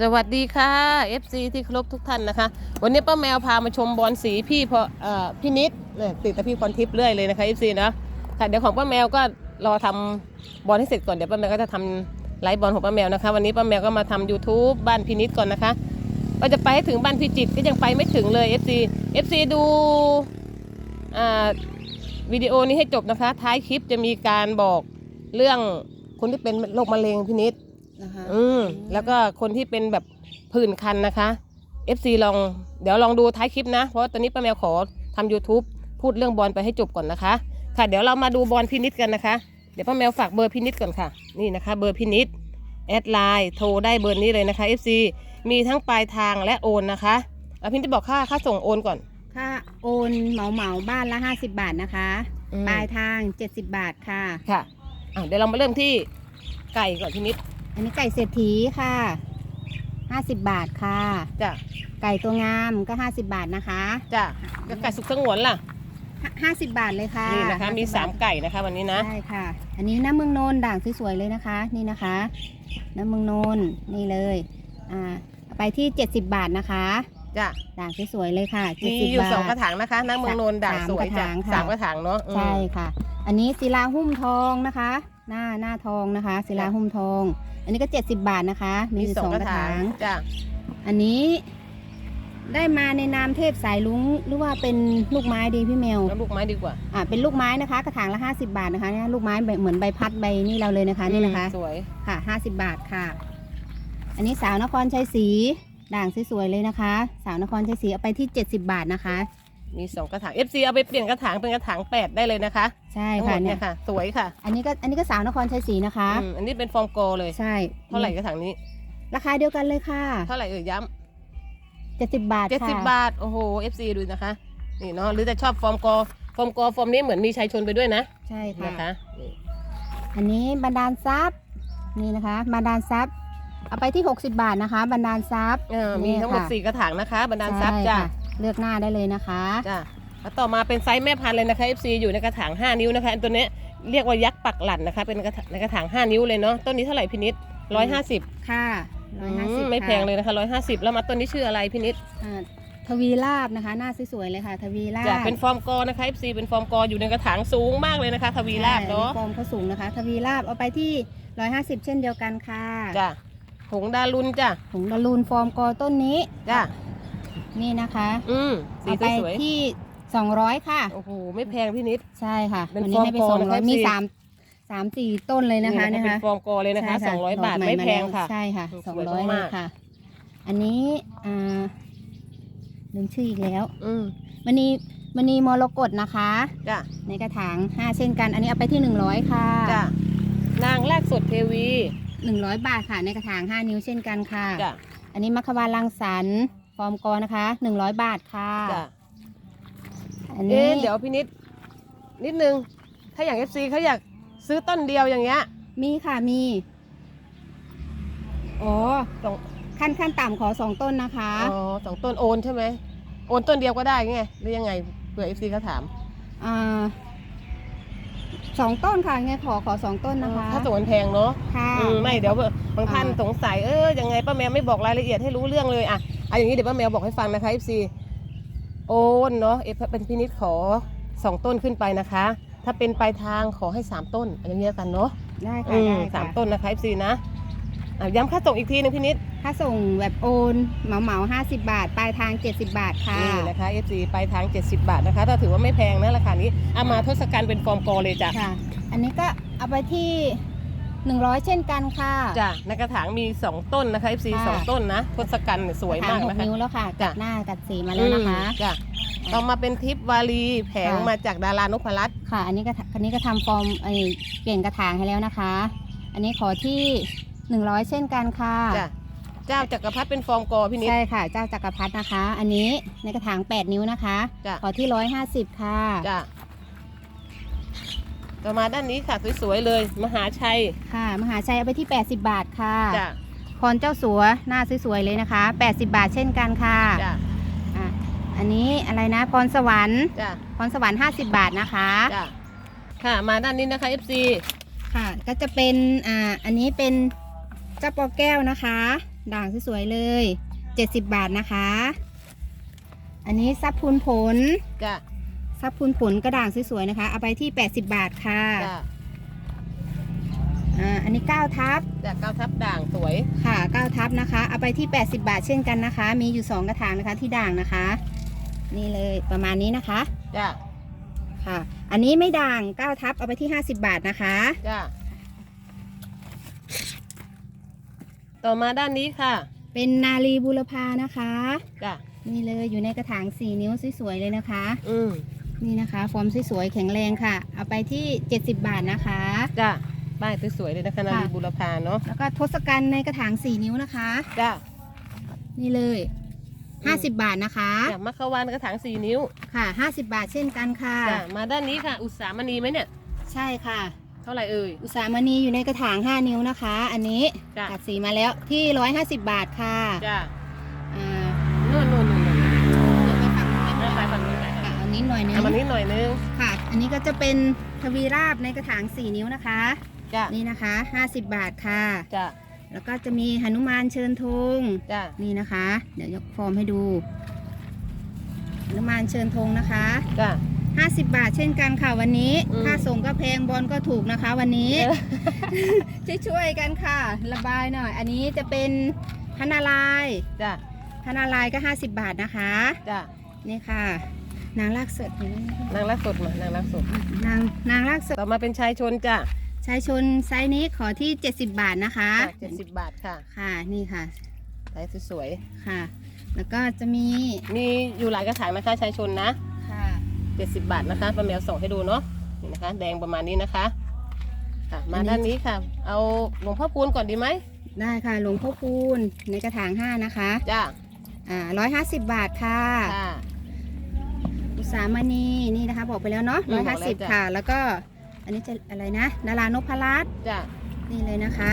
สวัสดีค่ะ FC ที่เคารพทุกท่านนะคะ วันนี้ป้าแมวพามาชมบอลสีพี่พออพี่นิดติดแต่พี่พรทิพย์เรื่อยเลยนะคะ FC นะค่ะเดี๋ยวของป้าแมวก็รอทำบอลให้เสร็จก่อนเดี๋ยวป้าแมวก็จะทำไลฟ์บอลของป้าแมวนะคะ วันนี้ป้าแมวก็มาทำ YouTube บ้านพี่นิดก่อนนะคะก็จะไปให้ถึงบ้านพี่จิตก็ยังไปไม่ถึงเลย FC FC ดูวิดีโอนี้ให้จบนะคะ ท้ายคลิปจะมีการบอกเรื่องคนที่เป็นโรคมะเร็งพี่นิด นะคะอืมแล้วก็คนที่เป็นแบบผื่นคันนะคะ FC ลองเดี๋ยวลองดูท้ายคลิปนะ เพราะว่าตอนนี้ป้าแมวขอทำ YouTube พูดเรื่องบอลไปให้จบก่อนนะคะ ค่ะ เดี๋ยวเรามาดูบอลพินิษกันนะคะ เดี๋ยวป้าแมวฝากเบอร์พินิษก่อนค่ะ นี่นะคะ เบอร์พินิษแอดไลน์โทรได้เบอร์นี้เลยนะคะ FC มีทั้งปลายทางและโอนนะคะเอาพินิษบอกค่าค่าส่งโอนก่อน ค่าโอนเหมาเหมาๆบ้านละ 50 บาทนะคะอืมปลายทาง 70 บาทค่ะ ค่ะอะ เดี๋ยวเรามาเริ่มที่ไก่ก่อนพินิษ อันนี้ไก่เศรษฐีค่ะ50บาทค่ะ จ้ะไก่ตัวงามก็50บาทนะคะจ้ะแล้วไก่สุกสงวนล่ะ ห้า50บาทเลยค่ะนี่นะคะ มี 50สามไก่นะคะ วันนี้นะ ใช่ค่ะ อันนี้น้ำเมืองโนนด่างสวยๆเลยนะคะ นี่นะคะ น้ำเมืองโนนนี่เลยอ่าเอาไปที่ 70 บาทนะคะ จ้ะ ด่างสวยๆเลยค่ะมี70อยู่บาท สองกระถางนะคะน้ำเมืองนนท์ด่างสามสวยจ้ะกระถางค่ะ สามกระถางเนาะอืมใช่ค่ะ อันนี้ศิลาหุ้มทองนะคะ หน้าหน้าทองนะคะศิลาหุ้มทอง อันนี้ก็70บาทนะคะ มีมีอยู่สองสองกกระระถาถางงจ้ะอันนี้ได้มาในนามเทพสายลุงหรือว่าเป็นลูกไม้ดีพี่แมวแล้วลูกไม้ดีกว่าอ่าเป็นลูกไม้นะคะ กระถางละ50บาทนะคะเนี่ยลูกไม้แบบเหมือนใบพัดใบนี่เราเลยนะคะนี่นะคะสวยค่ะ50บาทค่ะ อันนี้สาวนครชัยศรีด่างสวยๆเลยนะคะ สาวนครชัยศรีเอาไปที่70บาทนะคะ มีสองกระถาง FC เอาไปเปลี่ยนกระถางเป็นกระถางแปดได้เลยนะคะใช่ทั้งหมค่ะดเนี่เนี่ยยค่ะ สวยค่ะอันนี้ก็อันนี้ก็สาวนครชัยศรีนะคะ อืมอันนี้เป็นฟอร์มโกเลย ใช่เท่าไหร่กระถางนี้ ราคาเดียวกันเลยค่ะเท่าไหร่เอ่ยย้70บาทำเจ็ดค่ะสิบบาท โอ้โห FC ดูนะคะ นี่เนาะ หรือจะชอบฟอร์มโกฟอร์มโกฟอร์มนี้เหมือนมีชัยชนไปด้วยนะ ใช่ค่ะนะคะนี่อันนี้บันดาลทรัพย์นี่นะคะบันดาลทรัพย์เอาไปที่ 60 บาทนะคะบันดาลทรัพย์ เออมีทั้งหมดนี่ค่ะ สี่กระถางนะคะ บรรดาลทรัพย์ใช่จ้ะค่ะ เลือกหน้าได้เลยนะคะ จ้ะแล้วต่อมาเป็นไซส์แม่พันธุ์เลยนะคะ FC อยู่ในกระถาง 5 นิ้วนะคะอันตัวเนี้ยเรียกว่ายักษ์ปักหลันนะคะ เป็นกระถางในกระถาง 5 นิ้วเลยเนาะ ต้นนี้เท่าไหร่พินิษร้อยห้าสิบค่ะ150ไม่แพงเลยนะคะร้อยห้าสิบแล้วมาต้นนี้ชื่ออะไรพินิษอ่าทวีลาบนะคะ หน้าสวยๆเลยค่ะ ทวีลาบจะเป็นฟอร์มกอนะคะ FC เป็นฟอร์มกออยู่ในกระถางสูงมากเลยนะคะ ทวีราบเนาะใช่ฟอร์มเขาสูงนะคะ ทวีลาบเอาไปที่150เช่นเดียวกันค่ะ จ้ะ หงดารุนจ้ะผงดารูนฟอร์มกอต้นนี้ จ้ะ นี่นะคะอืมสีเอาไปสวยที่200ค่ะ ๆโอ้โหไม่แพงพี่นิด ใช่ค่ะเป็นวันนี้ให้ไปฟอร์มกอสองนะร้คะอยมีพี่สามสามสี่ต้นเลยนะคะนี่เนี่ยเป็ค่ะนฟอร์มกอเลยนะคะใช่200บาทดกไม่แพงล้วค่ะ ใช่ค่ะสสองวยร้อยเลมายก ค่ะ อันนี้อ่าลืมชื่ออีกแล้วอืมมณีมณีมรกตนะคะ จ้ะในกระถาง5เช่นกัน อันนี้เอาไปที่100ค่ะจ้ะนางแรกสดเทวี100บาทค่ะ ในกระถาง5นิ้วเช่นกันค่ะ จ้ะอันนี้มัคควานรังสรรค์ ฟอร์มกอนะคะ100บาทค่ะจ้ะอันนี้เอ๊ะเดี๋ยวพี่นิดนิดนึง ถ้าอย่าง FC เขาอยากซื้อต้นเดียวอย่างเงี้ยมีค่ะมีอ๋อสองขั้นขั้นต่ำขอ2ต้นนะคะ อ๋อสองต้นโอนใช่ไหมโอนต้นเดียวก็ได้ไงหรือยังไงเผื่อ FC เขาถาม อ่า สองต้นค่ะไงขอขอสองต้นนะคะ ถ้าสวนแพงเนาะค่ะอืมไม่เดี๋ยวบางท่านอ่าสงสัยเออยังไงป้าแมวไม่บอกรายละเอียดให้รู้เรื่องเลยอะเอาอย่างนี้เดี๋ยวป้าแมวบอกให้ฟังนะคะ FC โอนเนาะเอฟเป็นพินิษขอสองต้นขึ้นไปนะคะ ถ้าเป็นปลายทางขอให้สามต้นอย่างเงี้ยกันเนาะได้ค่ะอืมได้สามค่ะต้นนะคะ FC นะ อะย้ำค่าส่งอีกทีหนึงพินิษถ้าส่งแบบโอนเหมาเหมาห้าสิบาท ปลายทางเจ็ดสิบาทค่ะ นี่นะคะ FC ปลายทาง 70 บาทนะคะถ้าถือว่าไม่แพงนะราคานี้เอามาทศกัณฐ์เป็นฟอร์มกอเลยจ้ะค่ะ อันนี้ก็เอาไปที่หนึ่งร้อยเช่นกันค่ะจ้ะในกระถางมี 2 ต้นนะคะ FC ค่ะสองต้นนะทศกัณฐ์เนี่ยสวยมากหกนะคะนิ้วแล้วค่ะจ้ะกัดหน้ากัดสีมาแล้วนะคะ อืมจ้ะต่อมาเป็นทิปวารีแผงค่ะ มาจากดารานพรัตน์ค่ะ อันนี้ก็อันนี้ก็ทำฟอร์มไอเปลี่ยนกระถางให้แล้วนะคะ อันนี้ขอที่ หนึ่งร้อยเช่นกันค่ะจ้ะเจ้าจักรพรรดิเป็นฟอร์มกอพี่นิด ใช่ค่ะ เจ้าจักรพรรดินะคะ อันนี้ในกระถาง 8 นิ้วนะคะจ้ะ ขอที่ 150 ค่ะ จ้ะต่อมาด้านนี้ค่ะสวยๆเลย มหาชัยค่ะ มหาชัยเอาไปที่ 80 บาทค่ะจ้ะพรเจ้าสัวหน้าสวยๆเลยนะคะ 80 บาทเช่นกันค่ะจ้ะอะ อันนี้อะไรนะพรสวรรค์จ้ะพรสวรรค์ 50 บาทนะคะ จ้ะค่ะมาด้านนี้นะคะ FC ค่ะ ก็จะเป็น อ่า อันนี้เป็น เจ้าปอแก้วนะคะ ด่างสวยๆเลย 70 บาทนะคะ อันนี้ซับพูนผลจ้ะซับพูนผลกระด่างสวยๆนะคะ เอาไปที่ 80 บาทค่ะจ้ะอ่าอันนี้9ทับจ้ะเก้าทับด่างสวย ค่ะ9ทับนะคะ เอาไปที่ 80 บาทเช่นกันนะคะ มีอยู่ 2 กระถางนะคะที่ด่างนะคะ นี่เลยประมาณนี้นะคะจ้ะ ค่ะ อันนี้ไม่ด่าง9ทับเอาไปที่ 50 บาทนะคะ จ้ะ ต่อมาด้านนี้ค่ะเป็นนาลีบุรพานะคะจ้ะนี่เลยอยู่ในกระถาง4นิ้วสวยๆเลยนะคะ อืมนี่นะคะ ฟอร์มสวยๆแข็งแรงค่ะ เอาไปที่ 70 บาทนะคะ จ้ะป้ายสวยๆเลยนะคะนาค่ะลีบุรพาเนาะแล้วก็ทศกัณฐ์ในกระถาง4นิ้วนะคะ จ้ะนี่เลยอืม50 บาทนะคะจ้ะมัคควานกระถางสี่นิ้วค่ะ 50 บาทเช่นกันค่ะ จ้ะมาด้านนี้ค่ะ อุตสามณีไหมเนี่ย ใช่ค่ะ เท่าไหร่เอ่ย อุตสาหมณีอยู่ในกระถาง 5 นิ้วนะคะ อันนี้จ้ะ ตัดสีมาแล้วที่ 150 บาทค่ะจ้ะอ่านู่นนู่นนู่นนู่นเดี๋ยวไปฝั่งนู้นเอานะไปคะฝั่งนี้ไปค่ะเอานี้หน่อยนึงเอามานี้หน่อยนึงค่ะ อันนี้ก็จะเป็นทวีราบในกระถาง 4 นิ้วนะคะ จ้ะนี่นะคะ 50 บาทค่ะ จ้ะแล้วก็จะมีหนุมานเชิญธงจ้ะนี่นะคะ เดี๋ยวยกฟอร์มให้ดูหนุมานเชิญธงนะคะ จ้ะ 50 บาทเช่นกันค่ะวันนี้อืม ค่าส่งก็แพงบอลก็ถูกนะคะ วันนี้เออช่วยๆกันค่ะ ระบายหน่อย อันนี้จะเป็นพนาลายจ้ะพนาลายก็ 50 บาทนะคะ จ้ะนี่ค่ะ นางลากสดเห็นไหมคะนางรักสดมานางรักสดนางนางลากสดต่อมาเป็นชายชนจ้ะชายชนไซส์นี้ขอที่ 70 บาทนะคะ เจ็ดสิบบาทค่ะค่ะนี่ค่ะสายสวยค่ะ แล้วก็จะมี ๆมีอยู่หลายกระถางนะคะชายชนนะ ค่ะเจ็ดสิบบาทนะคะป้าแมวส่งให้ดูเนาะนี่นะคะ แดงประมาณนี้นะคะค่ะมาอันนี้ด้านนี้ค่ะ เอาหลวงพ่อปูนก่อนดีไหมได้ค่ะหลวงพ่อคูณในกระถาง5นะคะจ้ะอ่า150บาทค่ะ ค่ะ อุตสาหมณีนี่นะคะ บอกไปแล้วเนาะอืมบอกแล้วจ้ะ150ค่ะ แล้วก็อันนี้จะอะไรนะดารานพรัตน์จ้ะนี่เลยนะคะ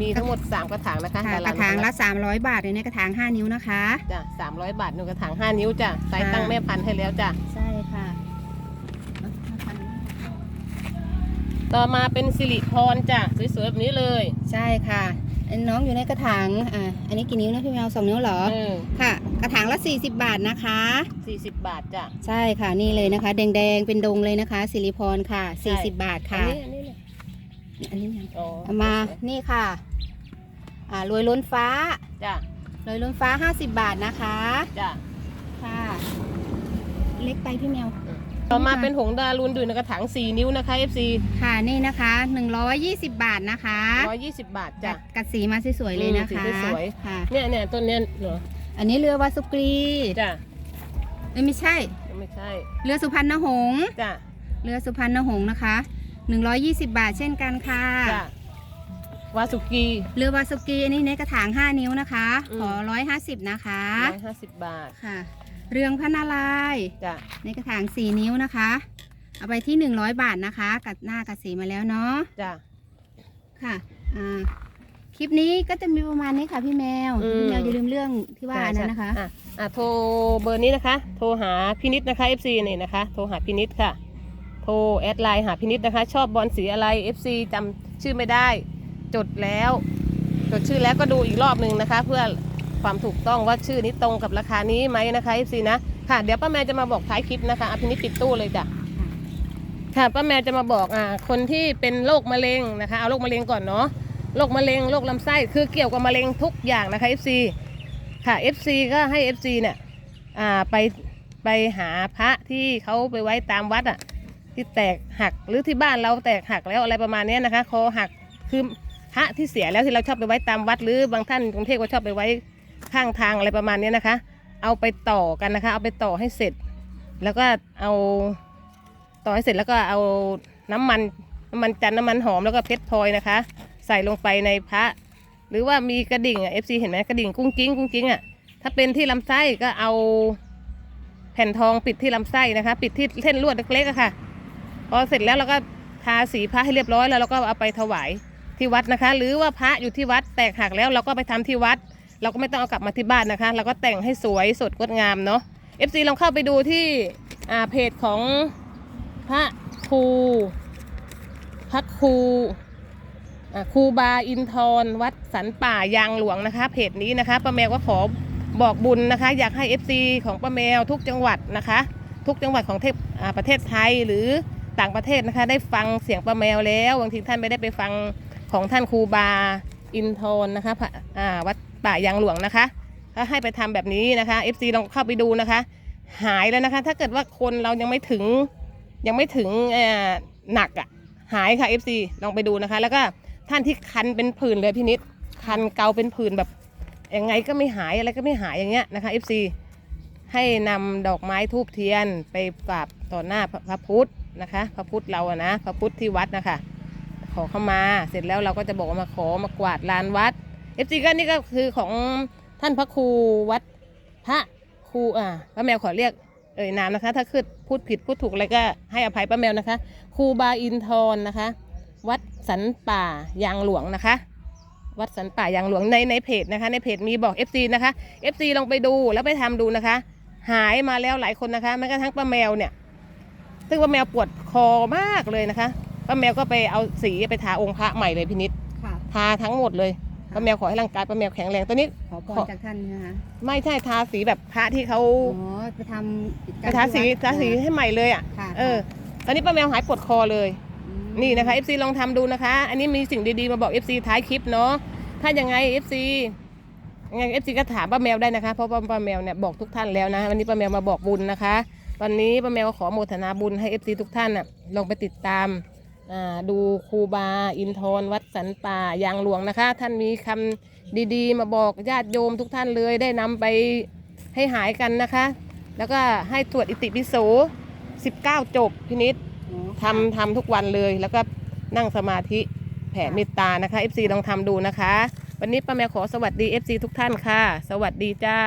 มีทั้งหมดสามกระถางนะคะค่ะดกระถางนละ300 บาทเลยในกระถาง 5 นิ้วนะคะ จ้ะสามร้อยบาทหนึ่งกระถางห้านิ้วจ้ะไซส์ค่ะตั้งแม่พันธุ์ให้แล้วจ้ะใช่ ต่อมาเป็นสิริพรจ้ะสวยๆแบบนี้เลย ใช่ค่ะอันน้องอยู่ในกระถางอ่าอันนี้กี่นิ้วนะพี่แมวสองนิ้วเหรอเออค่ะ กระถางละ 40 บาทนะคะสี่สิบบาทจ้ะใช่ค่ะนี่เลยนะคะ แดงๆเป็นดงเลยนะคะสิริพรค่ะใช่40 บาทอันค่ะนี้อันนี้เนี่ยอันนี้ยังอ๋อเอามานี่ค่ะ อ่ารวยล้นฟ้าจ้ะรวยล้นฟ้า 50 บาทนะคะ จ้ะค่ะ เล็กไปพี่แมว ต่อมาเป็นหงส์ดารุนดูในกระถางสี่นิ้วนะคะ FC ค่ะนี่นะคะ 120 บาทนะคะร้อยยี่สิบบาทจ้ะกัดสีมาสวยๆเลยนะคะอืมสีสวยค่ะเนี่ยเนี่ยต้นเนี้ยเหรออันนี้เรือวาสุกรีจ้ะเอ้ยไม่ใช่ไม่ใช่ เรือสุพรรณหงษ์จ้ะเรือสุพรรณหงษ์นะคะ 120 บาทเช่นกันค่ะจ้ะ วาสุกีเรือวาสุกีอันนี้ในกระถาง 5 นิ้วนะคะ อืม ขอ 150 นะคะ ร้อยห้าสิบบาทค่ะ เรืองพระนารายณ์จ้ะในกระถาง 4 นิ้วนะคะ เอาไปที่ 100 บาทนะคะ กัดหน้ากัดสีมาแล้วเนาะ จ้ะ ค่ะอ่าคลิปนี้ก็จะมีประมาณนี้ค่ะพี่แมว อืม พี่แมวอย่าลืมเรื่องที่ว่าอันนั้นนะคะ อะอะโทรเบอร์นี้นะคะ โทรหาพินิษนะคะ FC นี่นะคะ โทรหาพินิษค่ะ โทรแอดไลน์หาพินิษนะคะ ชอบบอลสีอะไร FC จำชื่อไม่ได้ จดแล้ว จดชื่อแล้วก็ดูอีกรอบหนึ่งนะคะ เพื่อความถูกต้องว่าชื่อนี้ตรงกับราคานี้ไหมนะคะ FC นะค่ะเดี๋ยวป้าแมวจะมาบอกท้ายคลิปนะคะอะพินิษปิดตู้เลยจ้ะค่ะป้าแมวจะมาบอกอ่าคนที่เป็นโรคมะเร็งนะคะเอาโรคมะเร็งก่อนเนาะโรคมะเร็งโรคลำไส้คือเกี่ยวกับมะเร็งทุกอย่างนะคะ FC ค่ะ FC ก็ให้ FC เนี่ยอ่าไปไปหาพระที่เขาไปไว้ตามวัดอะ่ะที่แตกหักหรือที่บ้านเราแตกหักแล้วอะไรประมาณนี้นะคะคอหักคือ ระที่เสียแล้วที่เราชอบไปไว้ตามวัด หรือบางท่านกรุงเทพก็ชอบไปไว้ข้างทางอะไรประมาณนี้นะคะ เอาไปต่อกันนะคะ เอาไปต่อให้เสร็จ แล้วก็เอาต่อให้เสร็จแล้วก็เอาน้ำมันน้ำมันจันน้ำมันหอมแล้วก็เพชรพลอยนะคะ ใส่ลงไปในพระ หรือว่ามีกระดิ่งอะ FC เห็นไหมกระดิ่งกุ้งกิ้งกุ้งกิ้งอะถ้าเป็นที่ลำไส้ก็เอาแผ่นทองปิดที่ลำไส้นะคะ ปิดที่เส้นลวดเล็กๆอะค่ะพอเสร็จแล้วเราก็ทาสีพระให้เรียบร้อยแล้วเราก็เอาไปถวาย ที่วัดนะคะ หรือว่าพระอยู่ที่วัดแตกหักแล้วเราก็ไปทำที่วัด เราก็ไม่ต้องเอากลับมาที่บ้านนะคะ เราก็แต่งให้สวยสดงดงามเนาะ FC ลองเข้าไปดูที่อ่าเพจของพระครูพระครูอ่าครูบาอินทรวัดสันป่ายางหลวงนะคะ เพจนี้นะคะป้าแมวก็ขอบอกบุญนะคะ อยากให้ FC ของป้าแมวทุกจังหวัดนะคะ ทุกจังหวัดของเทพอ่าประเทศไทยหรือต่างประเทศนะคะ ได้ฟังเสียงป้าแมวแล้วบางทีท่านไม่ได้ไปฟัง ของท่านครูบาอินทรนะคะพระวัดป่ายางหลวงนะคะก็ให้ไปทำแบบนี้นะคะ FC ลองเข้าไปดูนะคะ หายแล้วนะคะ ถ้าเกิดว่าคนเรายังไม่ถึงยังไม่ถึงหนักอะหายค่ะ FC ลองไปดูนะคะ แล้วก็ท่านที่คันเป็นผื่นเลยพี่นิดคันเกาเป็นผื่นแบบยังไงก็ไม่หายอะไรก็ไม่หายอย่างเงี้ยนะคะ FC ให้นำดอกไม้ทูบเทียนไปกราบต่อหน้าพระพุทธนะคะ พระพุทธเราอะนะพระพุทธที่วัดนะคะ อเข้ามา เสร็จแล้วเราก็จะบอกว่ามาขอมากวาดลานวัด FC ก็นี่ก็คือของท่านพระครูวัดพระครูอ่าป้าแมวขอเรียกเอ่ยนามนะคะ ถ้าคือพูดผิดพูดถูกอะไรก็ให้อภัยป้าแมวนะคะครูบาอินทร์นะคะ วัดสันป่ายางหลวงนะคะ วัดสันป่ายางหลวงในในเพจนะคะ ในเพจมีบอก FC นะคะ FC ลองไปดูแล้วไปทำดูนะคะ หายมาแล้วหลายคนนะคะแม้กระทั่งป้าแมวเนี่ย ซึ่งป้าแมวปวดคอมากเลยนะคะ ป้าแมวก็ไปเอาสีไปทาองค์พระใหม่เลยพี่นิดค่ะ ทาทั้งหมดเลยป้าแมวขอให้ร่างกายป้าแมวแข็งแรงตอนนี้ ขอพขรอจากท่านนะคะไม่ใช่ทาสีแบบพระที่เขาอ๋อไปทำไปทาสีทาสีให้ใหม่เลยอะค่ะเออ ตอนนี้ป้าแมวหายปวดคอเลยมนี่นะคะ FC ลองทำดูนะคะ อันนี้มีสิ่งดีๆ มาบอก FC ท้ายคลิปเนาะ ถ้ายังไง FC ยังไง FC ก็ถามป้าแมวได้นะคะ เพราะว่าป้าแมวเนี่ยบอกทุกท่านแล้วนะ วันนี้ป้าแมวมาบอกบุญนะคะ วันนี้ป้าแมวขอโมทนาบุญให้ FC ทุกท่านน่ะลองไปติดตามอ่า ดูครูบาอินทรวัดสันป่ายางหลวงนะคะ ท่านมีคำดีๆ มาบอกญาติโยมทุกท่านเลยได้นำไปให้หายกันนะคะ แล้วก็ให้ตรวจอิติปิโส19 จบพินิษอ๋อทำทำทุกวันเลยแล้วก็นั่งสมาธิแผ่เมตตานะคะ FC ลองทำดูนะคะ วันนี้ป้าแมวขอสวัสดี FC ทุกท่านค่ะ สวัสดีจ้า